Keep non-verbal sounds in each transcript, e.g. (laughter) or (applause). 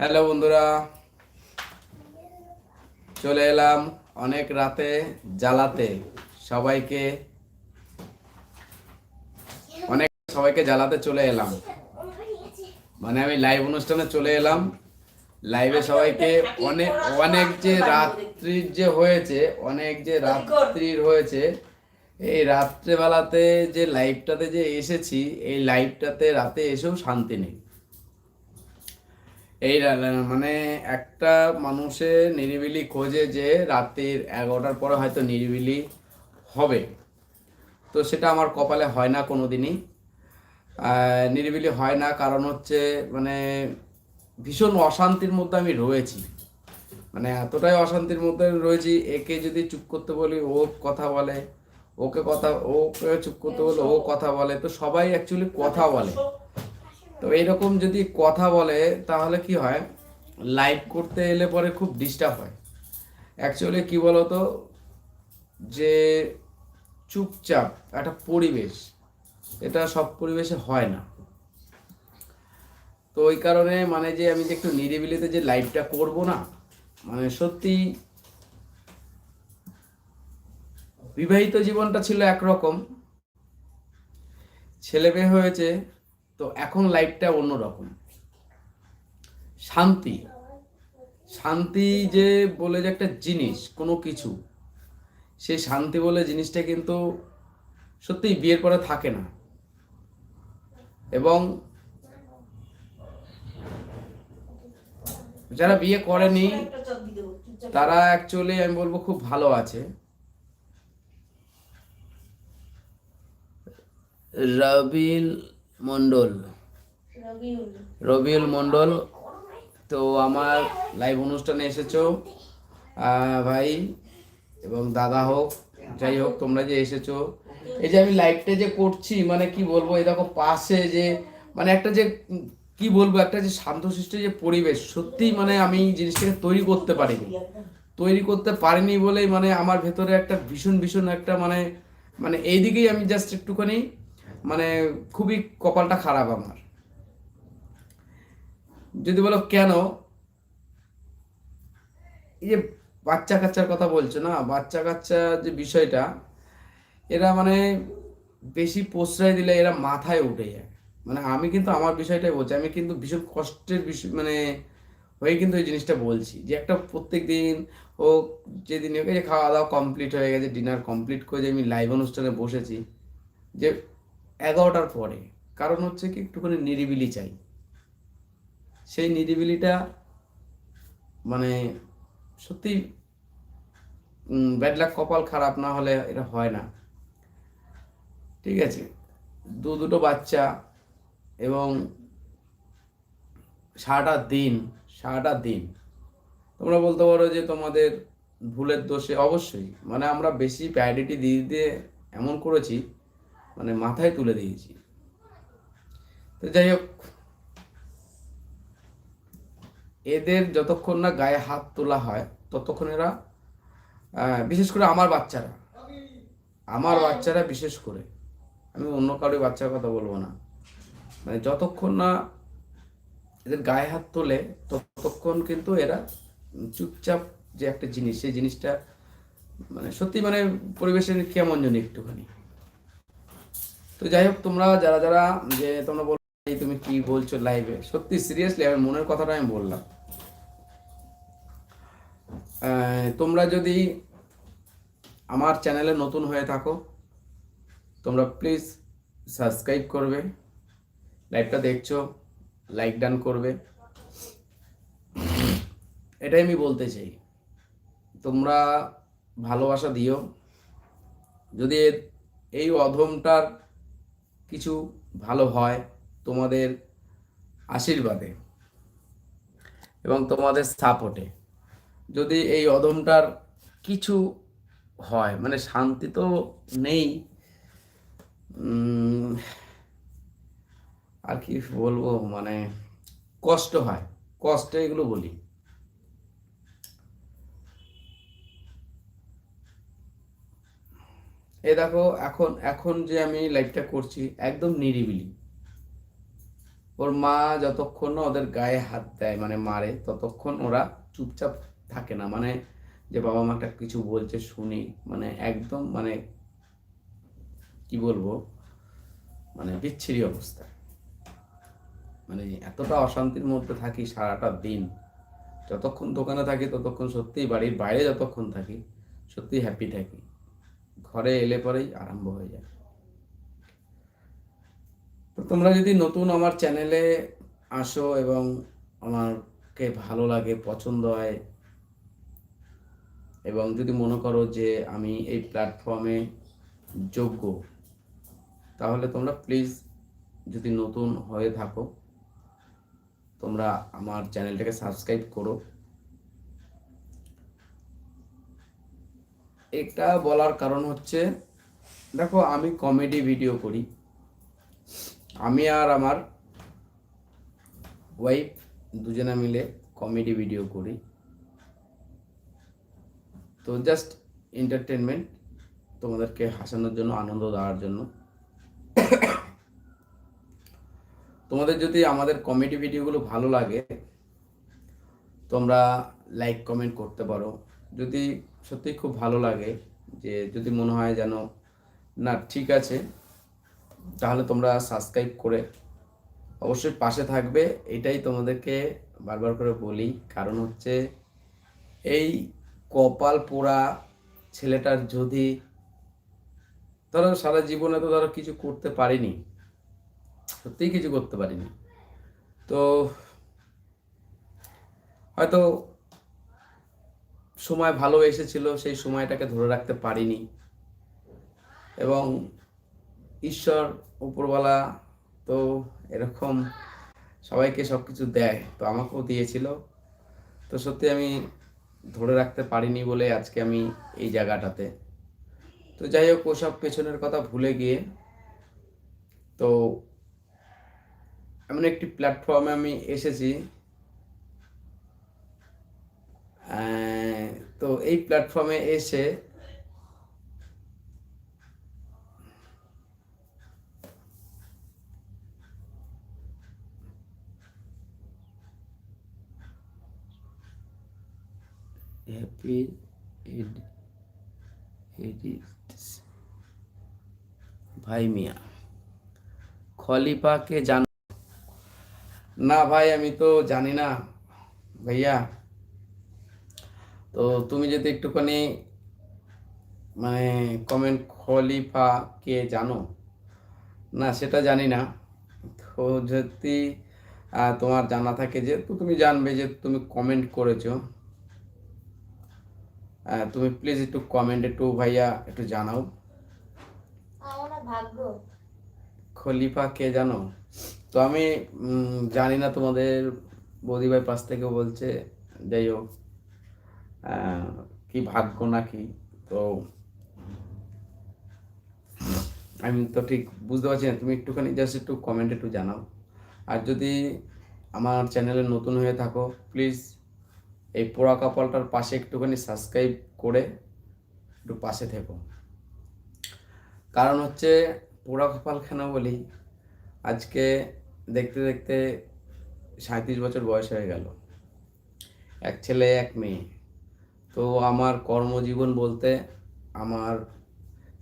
Hello বন্ধুরা। চলে এলাম অনেক রাতে জ্বালাতে। সবাইকে অনেক সবাইকে জ্বালাতে চলে এলাম। মানে আমি লাইভ অনুষ্ঠানে চলে এলাম। লাইভে সবাইকে অনেক অনেক যে রাত্রির যে হয়েছে, অনেক যে রাত্রির হয়েছে, এই রাত্রেবেলাতে যে লাইভটাতে যে এসেছি, এই লাইভটাতে রাতে এসেও শান্তি নেই। এই মানে একটা মানুষে নিরিবিলি খোঁজে যে রাতের এগারোটার পরে হয়তো নিরিবিলি হবে। তো সেটা আমার কপালে হয় না কোনো দিনই নিরিবিলি হয় না, কারণ হচ্ছে মানে ভীষণ অশান্তির মধ্যে আমি রয়েছি। মানে এতটাই অশান্তির মধ্যে রয়েছি, একে যদি চুপ করতে বলি, ও কথা বলে, ওকে কথা, ওকে চুপ করতে বলে, ও কথা বলে, তো সবাই অ্যাকচুয়ালি কথা বলে। তো এইরকম যদি কথা বলে, তাহলে কি হয়? লাইভ করতে এলে পরে খুব ডিস্টার্ব হয়। অ্যাকচুয়ালি কি বলতো? যে চুপচাপ একটা পরিবেশ, এটা সব পরিবেশে হয় না। তো ওই কারণে মানে যে আমি যে একটু নিরিবিলিতে যে লাইভটা করব না মানে সত্যি বিবাহিত জীবনটা ছিল একরকম। ছেলে মেয়ে হয়েছে তো এখন লাইফটা অন্যরকম। শান্তি। শান্তি যে বলে যে একটা জিনিস, কোনো কিছু সেই শান্তি বলে জিনিসটা কিন্তু সত্যিই বিয়ের পরে থাকে না। এবং যারা বিয়ে করেনি, তারা অ্যাকচুয়ালি আমি বলব খুব ভালো আছে। রবিল মন্ডল রবিউল। মন্ডল তো আমার লাইভ অনুষ্ঠানে এসেছ। ভাই এবং দাদা হোক যাই হোক তোমরা যে এসেছ। এই যে আমি লাইভটা যে করছি মানে কি বলব এই দেখো পাশে যে মানে একটা যে কি বলব একটা যে শান্তশিষ্ট যে পরিবেশ সত্যি মানে আমি জিনিসটাকে তৈরি করতে পারিনি। তৈরি করতে পারিনি বলেই মানে আমার ভেতরে একটা ভীষণ ভীষণ একটা মানে মানে এইদিকেই আমি জাস্ট একটুখানি মানে খুবই কপালটা খারাপ আমার। যদি বলো কেন, এই যে বাচ্চা কাচ্চার কথা বলছো না, বাচ্চা কাচ্চা যে বিষয়টা, এরা মানে বেশি প্রশ্রয় দিলে এরা মাথায় উঠে যায়। মানে আমি কিন্তু আমার বিষয়টাই বলছি, আমি কিন্তু ভীষণ কষ্টের বিষয় মানে হয়ে কিন্তু এই জিনিসটা বলছি যে একটা প্রত্যেক দিন ও যেদিন এই যে খাওয়া দাওয়া কমপ্লিট হয়ে গেছে ডিনার কমপ্লিট করে যে আমি লাইভ অনুষ্ঠানে বসেছি, যে এগারোটার পরে। কারণ হচ্ছে কি, একটুখানি নিরিবিলি চাই। সেই নিরিবিলিটা মানে সত্যি ব্যাড লাক কপাল খারাপ না হলে এটা হয় না। ঠিক আছে? দু দুটো বাচ্চা এবং সারাটা দিন সারাটা দিন। তোমরা বলতে পারো যে তোমাদের ভুলের দোষে অবশ্যই। মানে আমরা বেশি প্রায়োরিটি দিয়ে দিয়ে এমন করেছি মানে মাথায় তুলে দিয়েছি। তো যাই হোক, এদের যতক্ষণ না গায়ে হাত তোলা হয়, ততক্ষণ এরা বিশেষ করে আমার বাচ্চারা আমার বাচ্চারা বিশেষ করে, আমি অন্য কারোর বাচ্চার কথা বলব না। মানে যতক্ষণ না এদের গায়ে হাত তোলে, ততক্ষণ কিন্তু এরা চুপচাপ যে একটা জিনিস, সেই জিনিসটা মানে সত্যি মানে পরিবেশের কেমন জানি একটুখানি। তো যাই হোক তোমরা যারা যারা যে তোমরা বল তুমি কি বলছো লাইভে সত্যি সিরিয়াসলি আমার মনের কথাটা আমি বললাম। তোমরা যদি আমার চ্যানেলে নতুন হয়ে থাকো, তোমরা প্লিজ সাবস্ক্রাইব করবে লাইভটা দেখছ লাইক ডান করবে। এটাই আমি বলতে চাই। তোমরা ভালোবাসা দিও। যদি এই অধমটার কিছু ভালো হয় তোমাদের আশীর্বাদে এবং তোমাদের সাপোর্টে। যদি এই অদমটার কিছু হয় মানে শান্তি তো নেই আর কি বলব মানে কষ্ট হয়। কষ্টে এগুলো বলি। এ দেখো, এখন এখন যে আমি লাইভটা করছি, একদম নিরিবিলি। ওর মা যতক্ষণ না ওদের গায়ে হাত দেয় মানে মারে, ততক্ষণ ওরা চুপচাপ থাকে না। মানে যে বাবা মা একটা কিছু বলছে শুনি মানে একদম মানে কি বলব মানে বিচ্ছিরি অবস্থা। মানে এতটা অশান্তির মধ্যে থাকি সারাটা দিন। যতক্ষণ দোকানে থাকি, ততক্ষণ সত্যিই বাড়ির বাইরে যতক্ষণ থাকি, সত্যিই হ্যাপি থাকি। ঘরে এলে পরেই আরম্ভ হয়ে যায়। তো তোমরা যদি নতুন আমার চ্যানেলে আসো এবং আমাকে ভালো লাগে, পছন্দ হয়, এবং যদি মনে করো যে আমি এই প্ল্যাটফর্মে যোগ্য, তাহলে তোমরা প্লিজ যদি নতুন হয়ে থাকো, তোমরা আমার চ্যানেলটাকে সাবস্ক্রাইব করো। এটা বলার কারণ হচ্ছে, দেখো আমি কমেডি ভিডিও করি। আমি আর আমার ওয়াইফ দুজনে মিলে কমেডি ভিডিও করি। তো জাস্ট এন্টারটেনমেন্ট তোমাদেরকে হাসানোর জন্য, আনন্দ দেওয়ার জন্য। তোমাদের যদি আমাদের কমেডি ভিডিওগুলো ভালো লাগে, তোমরা লাইক কমেন্ট করতে পারো। যদি সত্যি খুব ভালো লাগে যে যদি মনে হয় যেন, না, ঠিক আছে, তাহলে তোমরা সাবস্ক্রাইব করে অবশ্যই পাশে থাকবে। এটাই তোমাদেরকে বারবার করে বলি। কারণ হচ্ছে এই কপাল পোড়া ছেলেটার যদি ধরো সারা জীবনে তো ধরো কিছু করতে পারিনি, সত্যিই কিছু করতে পারিনি। তো হয়তো সময় ভালো এসেছিল, সেই সময়টাকে ধরে রাখতে পারিনি। এবং ঈশ্বর উপরওয়ালা তো এরকম সবাইকে সব কিছু দেয়, তো আমাকেও দিয়েছিল। তো সত্যি আমি ধরে রাখতে পারিনি বলে আজকে আমি এই জায়গাটাতে। তো যাই হোক, ওসব পেছনের কথা ভুলে গিয়ে তো এমন একটি প্ল্যাটফর্মে আমি এসেছি। তো এই প্ল্যাটফর্মে এসে হ্যাপি ভাই মিয়া খলিফাকে জান না ভাই আমি তো জানি না ভাইয়া তো তুমি যদি একটুখানি মানে কমেন্ট খলিফা কে জানো? না সেটা জানি না। তো যদি তোমার জানা থাকে যে তো তুমি জানবে যে তুমি কমেন্ট করেছ। তুমি প্লিজ একটু কমেন্ট একটু ভাইয়া একটু জানাও। ভাগ্য। খলিফা কে জানো? তো আমি জানি না তোমাদের বৌদি ভাই পাশ থেকে বলছে যাই হোক। কি ভাগ্য নাকি? তো আমি তো ঠিক বুঝতে পারছি না। তুমি একটুখানি জাস্ট একটু কমেন্ট একটু জানাও। আর যদি আমার চ্যানেলে নতুন হয়ে থাকো প্লিজ এই পোড়া কপালটার পাশে একটুখানি সাবস্ক্রাইব করে একটু পাশে থেকো। কারণ হচ্ছে পোড়া কপাল কেন বলি? আজকে দেখতে দেখতে সাঁত্রিশ বছর বয়স হয়ে গেল। এক ছেলে, এক মেয়ে। তো আমার কর্মজীবন বলতে আমার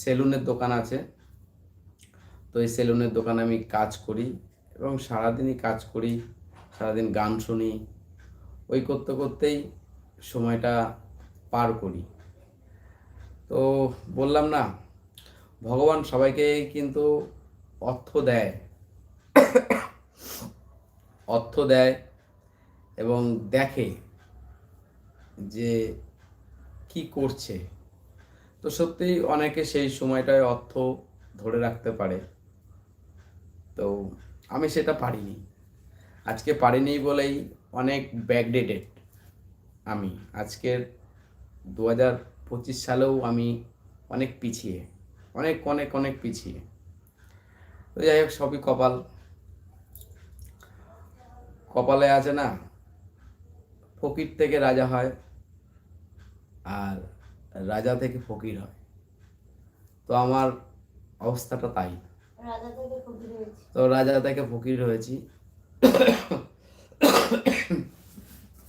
সেলুনের দোকান আছে। তো এই সেলুনের দোকানে আমি কাজ করি এবং সারাদিনই কাজ করি, সারাদিন গান শুনি, ওই করতে করতেই সময়টা পার করি। তো বললাম না, ভগবান সবাইকে কিন্তু অর্থ দেয়। অর্থ দেয় এবং দেখে যে কি করছে? তো সত্যিই অনেকে সেই সময়টায় অর্থ ধরে রাখতে পারে। তো আমি সেটা পারিনি। আজকে পারিনি বলেই অনেক ব্যাকডেটেড আমি। আজকের দু হাজার পঁচিশ সালেও আমি অনেক পিছিয়ে, অনেক অনেক অনেক পিছিয়ে। তো যাই হোক, সবই কপাল। কপালে আছে না? ফকির থেকে রাজা হয়। আর রাজা থেকে ফকির হয়। তো আমার অবস্থাটা তাই। তো রাজা থেকে ফকির হয়েছি।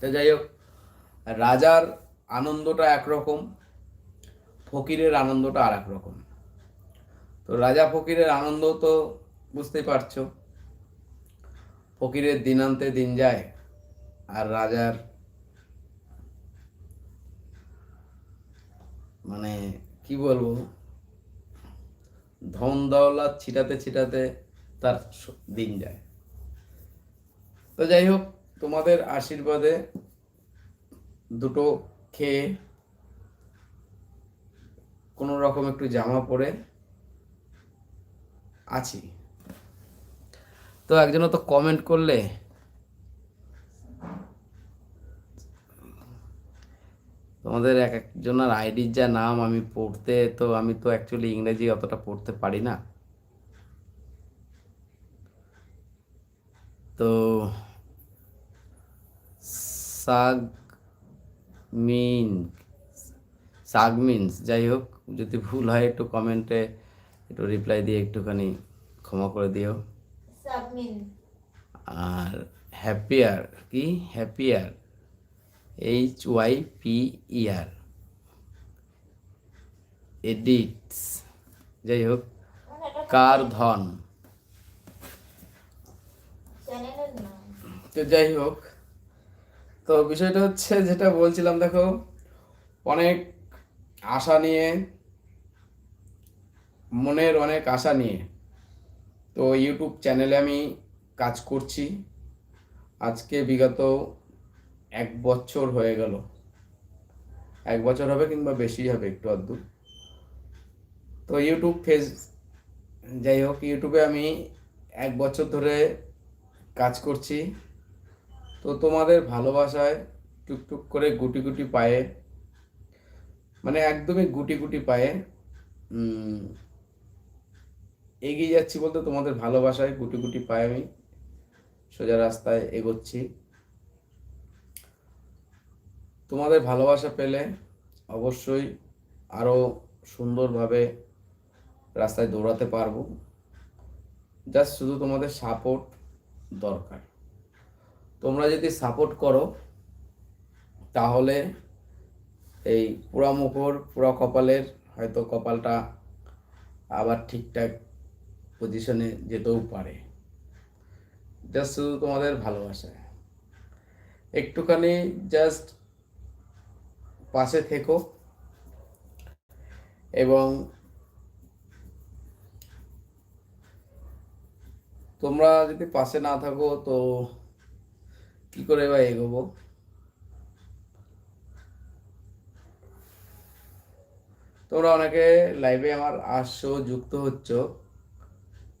তো যাই হোক রাজার আনন্দটা একরকম ফকিরের আনন্দটা আর এক রকম তো রাজা ফকিরের আনন্দ তো বুঝতেই পারছ। ফকিরের দিনান্তে দিন যায় আর রাজার মানে কি বলব? ধন দৌলত ছিটাতে ছিটাতে তার দিন যায়। তো যাই হোক, তোমাদের আশীর্বাদে দুটো খেয়ে কোনো রকম একটু জামা পরে আছি। তো একজন তো কমেন্ট করলে তোমাদের এক একজনের আইডির যা নাম আমি পড়তে তো আমি তো অ্যাকচুয়ালি ইংরেজি অতটা পড়তে পারি না। তো সাগ মিন সাগমিনস যাই হোক যদি ভুল হয় একটু কমেন্টে একটু রিপ্লাই দিয়ে একটুখানি ক্ষমা করে দিও। আর হ্যাপিয়ার কি? Happier H Y P E R edits যাই হোক কার ধন তো যাই হোক তো বিষয়টা হচ্ছে যেটা বলছিলাম দেখো অনেক আশা নিয়ে মনের অনেক আশা নিয়ে। তো ইউটিউব চ্যানেলে আমি কাজ করছি। আজকে বিগত এক বছর হয়ে গেল। এক বছর হবে কিংবা বেশি হবে একটু আধটু। তো ইউটিউব ফেস যাই হোক ইউটিউবে আমি এক বছর ধরে কাজ করছি। তো তোমাদের ভালোবাসায় টুকটুক করে গুটি গুটি পায়ে মানে একদমই গুটি গুটি পায়ে এগিয়ে যাচ্ছি বলতে তোমাদের ভালোবাসায় গুটি গুটি পায়ে আমি সোজা রাস্তায় এগোচ্ছি। তোমাদের ভালোবাসা পেলে অবশ্যই আরও সুন্দরভাবে রাস্তায় দৌড়াতে পারব। জাস্ট শুধু তোমাদের সাপোর্ট দরকার। তোমরা যদি সাপোর্ট করো, তাহলে এই পুরা মুখর পুরা কপালের হয়তো কপালটা আবার ঠিকঠাক পজিশনে যেতেও পারে। জাস্ট শুধু তোমাদের ভালোবাসা একটুখানি জাস্ট পাশে থেকো। এবং তোমরা যদি পাশে না থাকো, তো কি করে বা এগোবো? তোমরা অনেকে লাইভে আমার আসছো, যুক্ত হচ্ছ,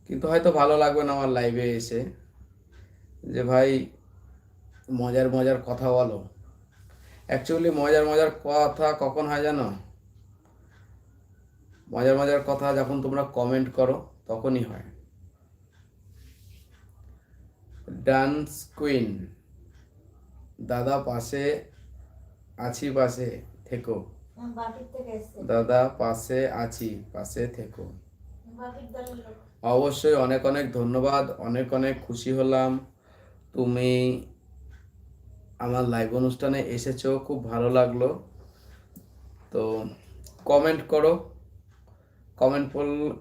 কিন্তু হয়তো ভালো লাগবে না আমার লাইভে এসে। যে ভাই, মজার মজার কথা বলো। অ্যাকচুয়ালি মজার মজার কথা কখন হয় জানো? মজার মজার কথা যখন তোমরা কমেন্ট করো তখনই হয়। ডান্স কুইন দাদা পাশে আছি পাশে থেকো। এসছে দাদা পাশে আছি পাশে থেকো। অবশ্যই অনেক অনেক ধন্যবাদ অনেক অনেক খুশি হলাম। তুমি আমার লাইভ অনুষ্ঠানে এসেছ খুব ভালো লাগল। তো কমেন্ট করো। কমেন্ট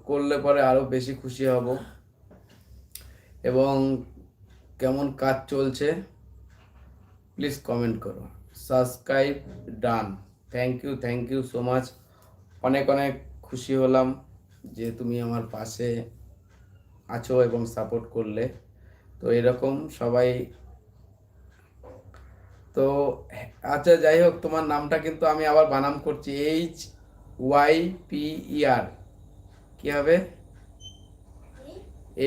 করলে পরে আরও বেশি খুশি হব। এবং কেমন কাজ চলছে? প্লিজ কমেন্ট করো। Subscribe done thank you thank you so much অনেক অনেক খুশি হলাম যে তুমি আমার পাশে আছো এবং সাপোর্ট করলে। তো এরকম সবাই তো আচ্ছা যাই হোক তোমার নামটা কিন্তু আমি আবার বানাম করছি এইচ ওয়াই পি আর কি হবে?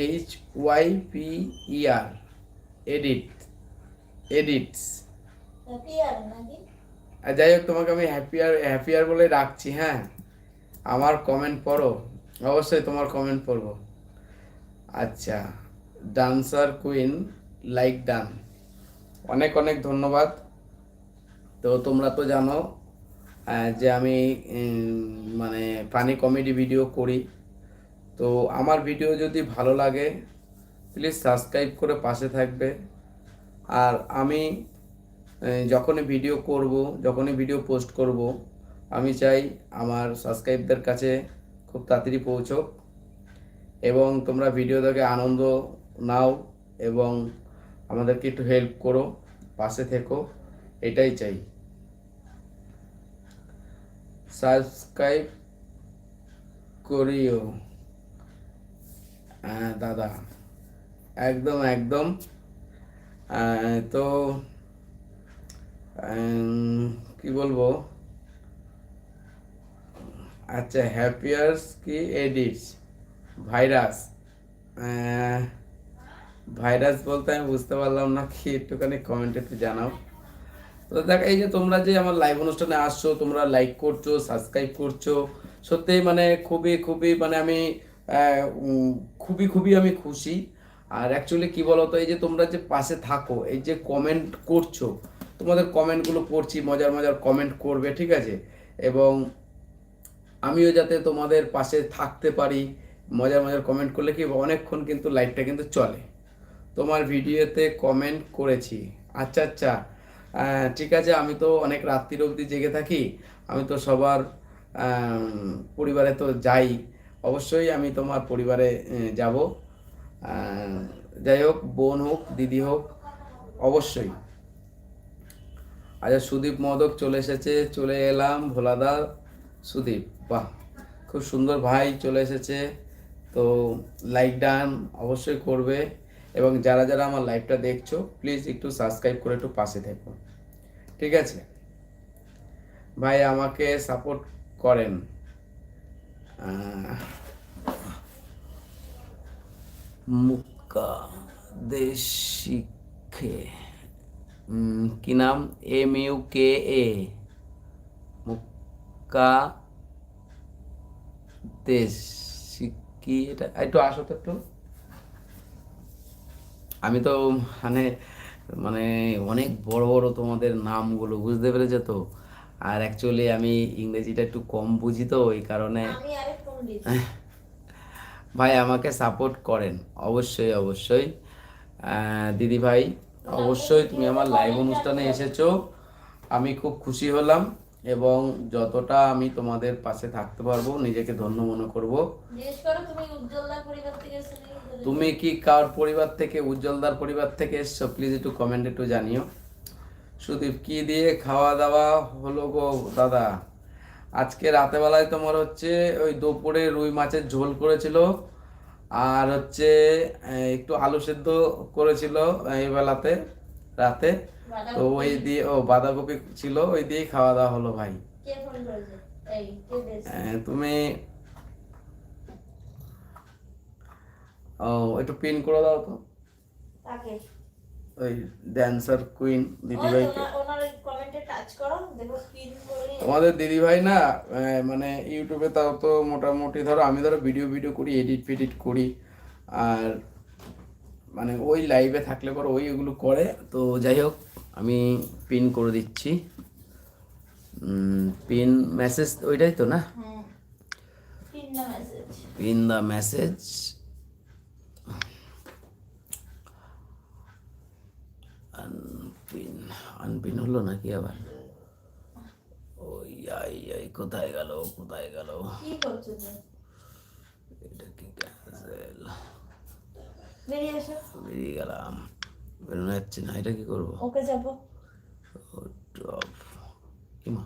H Y P R edit edits আর যাই হোক তোমাকে আমি হ্যাপিয়ার হ্যাপিয়ার বলে রাখছি হ্যাঁ? আমার কমেন্ট পড়ো। অবশ্যই তোমার কমেন্ট পড়ব। আচ্ছা ডান্সার কুইন লাইক ডান অনেক অনেক ধন্যবাদ। তো তোমরা তো জানো যে আমি মানে ফানি কমেডি ভিডিও করি। তো আমার ভিডিও যদি ভালো লাগে প্লিজ সাবস্ক্রাইব করে পাশে থাকবে। আর আমি যখনই ভিডিও করব, যখনই ভিডিও পোস্ট করব, আমি চাই আমার সাবস্ক্রাইবদের কাছে খুব তাড়াতাড়ি পৌঁছোক। এবং তোমরা ভিডিও দেখে আনন্দ নাও এবং আমাদেরকে একটু হেল্প করো, পাশে থেকো, এটাই চাই। সাবস্ক্রাইব করিও। হ্যাঁ দাদা, একদম একদম। তো কি বলব? আচ্ছা হ্যাপিয়ার্স কি? এডিটস ভাইরাস ভাইরাস বলতে আমি বুঝতে পারলাম না, কি? একটুখানি কমেন্টে একটু জানাও। তো দেখ, এই যে তোমরা যে আমার লাইভ অনুষ্ঠানে আসছো, তোমরা লাইক করছ সাবস্ক্রাইব করছ সত্যি মানে খুবই খুবই মানে আমি খুবই খুবই আমি খুশি। আর অ্যাকচুয়ালি কি বলতো, এই যে তোমরা যে পাশে থাকো, এই যে কমেন্ট করছ, তোমাদের কমেন্টগুলো পড়ছি, মজার মজার কমেন্ট করবে, ঠিক আছে? এবং আমিও যাতে তোমাদের পাশে থাকতে পারি, মজার মজার কমেন্ট করলে কি, অনেকক্ষণ কিন্তু লাইভটা কিন্তু চলে। তোমার ভিডিওতে কমেন্ট করেছি। আচ্ছা আচ্ছা। ঠিক আছে, আমি তো অনেক রাত্রির অবধি জেগে থাকি, আমি তো সবার পরিবারে তো যাই। অবশ্যই আমি তোমার পরিবারে যাব। যাই হোক, বোন হোক, দিদি হোক, অবশ্যই। আচ্ছা সুদীপ মদক চলে এসেছে, চলে এলাম ভোলাদা সুদীপ, বাহ, খুব সুন্দর ভাই চলে এসেছে। তো লাইক ডান অবশ্যই করবে। এবং যারা যারা আমার লাইভটা দেখছ প্লিজ একটু সাবস্ক্রাইব করে একটু পাশে থেকো। ঠিক আছে? ভাই আমাকে সাপোর্ট করেন। মুক্কা দেশ শিখে উম, কি নাম? এম ইউ কে এ মুক্কা দেশ কি এটা একটু আসো তো একটু। আমি তো মানে মানে অনেক বড় বড় তোমাদের নামগুলো বুঝতে পেরেছ তো? আর অ্যাকচুয়ালি আমি ইংরেজিটা একটু কম বুঝি তো ওই কারণে (laughs) ভাই আমাকে সাপোর্ট করেন অবশ্যই অবশ্যই। দিদি ভাই অবশ্যই তুমি আমার লাইভ অনুষ্ঠানে এসেছ। আমি খুব খুশি হলাম। এবং যতটা আমি তোমাদের পাশে থাকতে পারব নিজেকে ধন্য মনে করব? তুমি কি কার পরিবার থেকে উজ্জ্বলদার পরিবার থেকে এসছো? প্লিজ একটু কমেন্ট একটু জানিও। সুদীপ কি দিয়ে খাওয়া দাওয়া হলো গো দাদা? আজকে রাতেবেলায় তোমার হচ্ছে ওই দুপুরে রুই মাছের ঝোল করেছিল আর হচ্ছে একটু আলু সেদ্ধ করেছিল এই বেলাতে রাতে। তো ওই দিয়ে ও বাঁধাকপি ছিল ওই দিয়েই খাওয়া দাওয়া হলো ভাই। তুমি ও একটু পিন করে দাও তো। ওই ড্যান্সার কুইন দিদিভাইকে। তোমাদের দিদিভাই না মানে ইউটিউবে তাও তো মোটামুটি ধরো আমি ধরো ভিডিও ভিডিও করি এডিট ফেডিট করি আর মানে ওই লাইভে থাকলে পর ওই ওগুলো করে তো যাই হোক। আমি পিন করে দিচ্ছি। পিন মেসেজ ওইটাই তো না? Pin the message unpin unpin হলো নাকি আবার? ওই আই আই কোথায় গেল কোথায় গেল? এটা কি ক্যান্সেল বেরিয়ে গেলাম। বেরোনো যাচ্ছে না এটা কি করব? ওকে যাব। ড্রপ কি মা?